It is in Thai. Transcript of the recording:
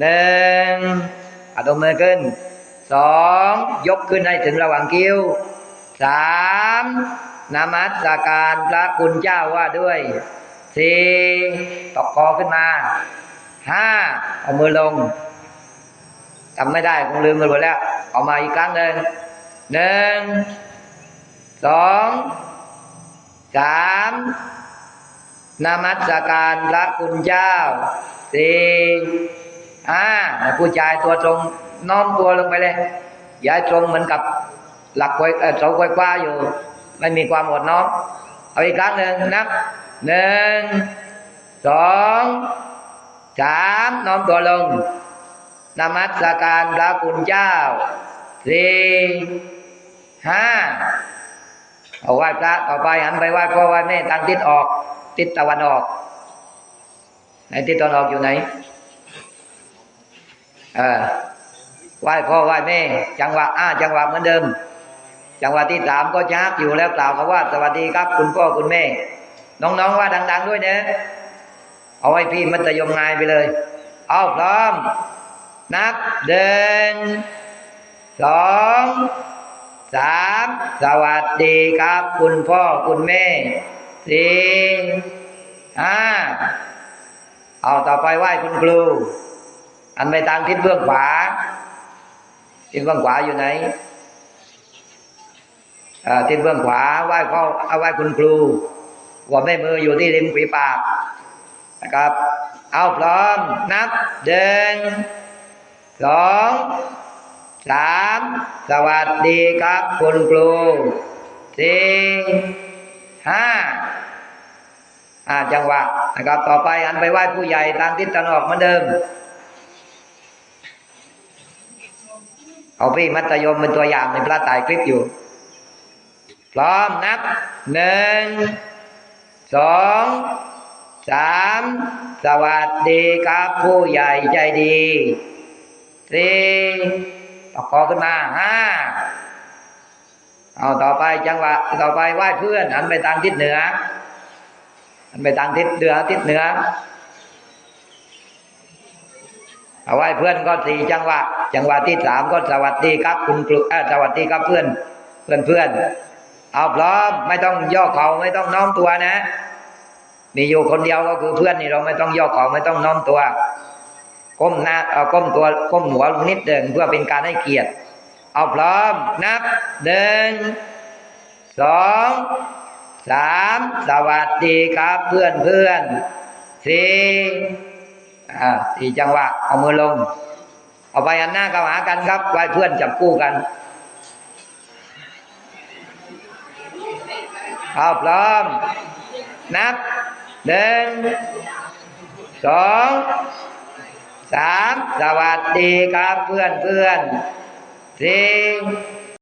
หนึ่งเอาตรงมือขึ้นสองยกขึ้นให้ถึงระหว่างคิ้วสามนมัสการพระคุณเจ้าว่าด้วยสี่ตอกคอขึ้นมาห้าเอามือลงจำไม่ได้คงลืมกันหมดแล้ว เอามาอีกครั้งหนึ่งหนึ่งสองสามนมัสการพระคุณเจ้าสี่ ห้าผู้ชายตัวตรงน้อมตัวลงไปเลยอย่าให้ตรงเหมือนกับหลักไว้เอ่อเสาไฟฟ้าอยู่ ไม่มีความอดน้อม เอาอีกครั้งหนึ่งนับหนึ่งสองสามน้อมตัวลงนมัสการพระคุณเจ้าสี่ห้าเอาไหว้พระต่อไปหันไปไหว้พ่อไหว้แม่ทางทิศออก ทิศตะวันออกไหนทิศตะวันออกอยู่ไหน เออไหว้พ่อไหว้แม่ จังหวะอ้าจังหวะเหมือนเดิม จังหวะที่สามก็ชักอยู่แล้วกล่าวคำว่า สวัสดีครับ คุณพ่อคุณแม่ น้องๆว่าดัง ๆ ด้วยเนะเอาไว้พี่มัธยมงายไปเลย เอาพร้อม นับเดินสองสามสวัสดีครับ คุณพ่อคุณแม่สี่ห้าเอาต่อไปไหว้คุณครู อันไปทางทิศเบื้องขวาทิศเบื้องขวาอยู่ไหนทิศเบื้องขวาไหว้พ่อเอาไหว้คุณครูหัวแม่มืออยู่ที่ริมฝีปากนะครับ เอาพร้อมนับเดินสองสามสวัสดีครับคุณครูสี่ห้าอ่าจังหวะนะครับ ต่อไปอันไปไหว้ผู้ใหญ่ทางทิศตะวันออกเหมือนเดิม เอาพี่มัธยมเป็นตัวอย่างในพระถ่ายคลิปอยู่ พร้อมนับหนึ่งสองสามสวัสดีครับ ผู้ใหญ่ใจดีสี่ตอกคอขึ้นมาห้าเอาต่อไปจังหวะต่อไปไหว้เพื่อนหันไปทางทิศเหนือหันไปทางทิศเหนือทิศเหนือ เอาไว้เพื่อนก็สี่จังหวะ จังหวะที่สามก็สวัสดีครับ คุณครูเออสวัสดีครับเพื่อน เพื่อนเพื่อนเอาพร้อมไม่ต้องย่อเข่าไม่ต้องน้อมตัวนะ มีอยู่คนเดียวก็คือเพื่อนนี่เราไม่ต้องย่อเข่าไม่ต้องน้อมตัว ก้มหน้าเอาก้มตัวก้มหัวลงนิดเดินเพื่อเป็นการให้เกียรติ เอาพร้อมนับหนึ่งสองสามสวัสดีครับเพื่อนเพื่อนสี่ สี่จังหวะ เอามือลง เอาไปอันหน้าเข้าหากันครับไว้เพื่อนจับคู่กันเอาพร้อม นับหนึ่งสองสามสวัสดีครับเพื่อนเพื่อนสี่